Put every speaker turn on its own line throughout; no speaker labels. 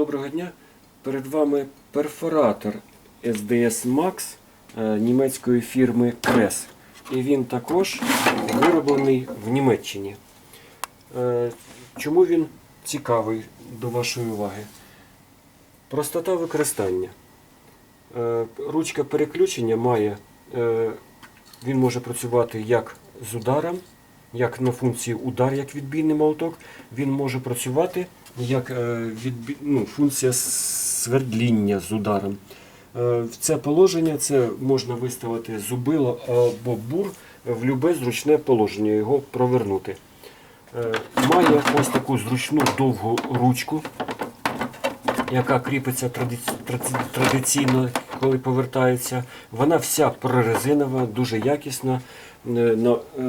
Доброго дня. Перед вами перфоратор SDS Max е, німецької фірми Крес. І він також вироблений в Німеччині. Е, Чому він цікавий до вашої уваги? Простота використання. Е, Ручка переключення має, він може працювати як з ударом, як на функції удар, як відбійний молоток. Він може працювати як е, відбі... ну, функція свердління з ударом. Е, В це положення це можна виставити зубило або бур в любе зручне положення, його провернути. Е, Має ось таку зручну довгу ручку, яка кріпиться традиці- традиційно, коли повертається. Вона вся прорезинова, дуже якісна е, на, е,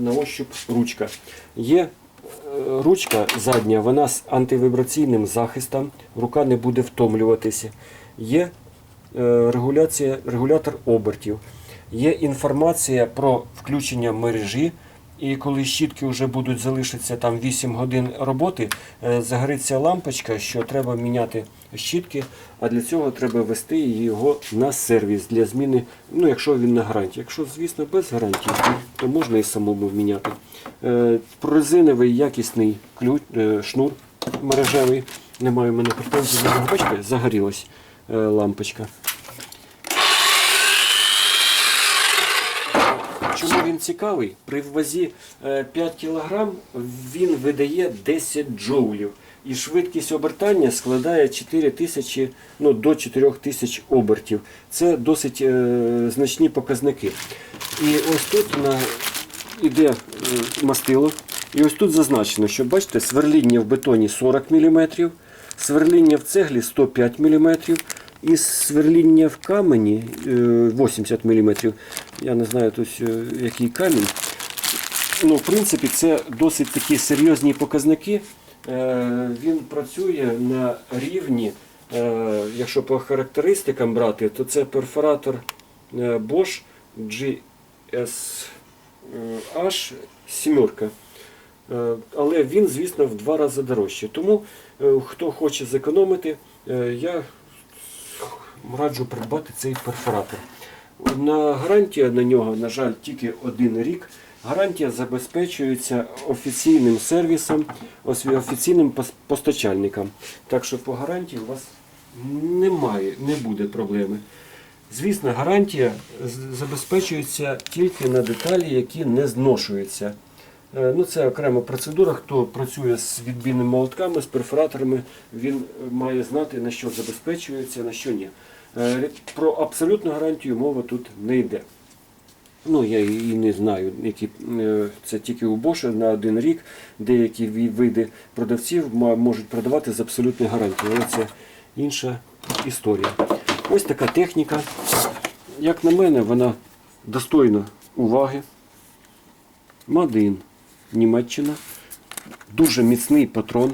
на ощуп ручка. Є е, ручка задня, вона з антивібраційним захистом, рука не буде втомлюватися. Є регуляція, регулятор обертів. Є інформація про включення мережі. І коли щітки вже будуть залишитися там 8 годин роботи, е, загориться лампочка, що треба міняти щітки, а для цього треба вести його на сервіс для зміни, ну якщо він на гарантії. Якщо, звісно, без гарантії, то можна і самому міняти. Е, Прорезиновий якісний ключ, е, шнур мережевий. Немає в мене претензій. Бачите, загорілась лампочка. Чому він цікавий? При вазі е, 5 кг він видає 10 джоулів. І швидкість обертання складає 4 тисячі, ну, до 4 тисяч обертів. Це досить е, значні показники. І ось тут на, іде е, мастило. І ось тут зазначено, що бачите, сверління в бетоні 40 мм, сверління в цеглі 105 мм, і сверління в камені е, 80 мм. Я не знаю тут е, який камінь. Ну, в принципі, це досить такі серйозні показники. Е, Він працює на рівні, е, якщо по характеристикам брати, то це перфоратор е, Bosch GSH 7. Е, Але він, звісно, в два рази дорожче. Тому е, хто хоче зекономити, е, я раджу придбати цей перфоратор. На гарантія на нього, на жаль, тільки один рік. Гарантія забезпечується офіційним сервісом, офіційним пос- постачальником. Так що по гарантії у вас немає, не буде проблеми. Звісно, гарантія забезпечується тільки на деталі, які не зношуються. Е, Ну, це окрема процедура. Хто працює з відбійними молотками, з перфораторами, він має знати, на що забезпечується, на що ні. Е, Про абсолютну гарантію мова тут не йде. Ну, я і не знаю, які е, це тільки у Bosch на один рік. Деякі види продавців можуть продавати з абсолютною гарантією, але це інша історія. Ось така техніка. Як на мене, вона достойна уваги. Мадин, Німеччина. Дуже міцний патрон,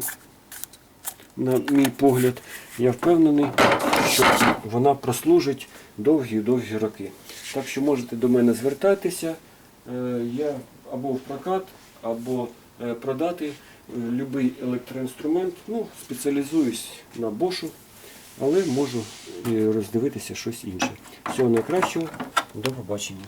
на мій погляд. Я впевнений, що вона прослужить довгі-довгі роки. Так що можете до мене звертатися. Е, Я або в прокат, або е, продати будь-який електроінструмент. Ну, спеціалізуюсь на Бошу, але можу роздивитися щось інше. Всього найкращого, до побачення.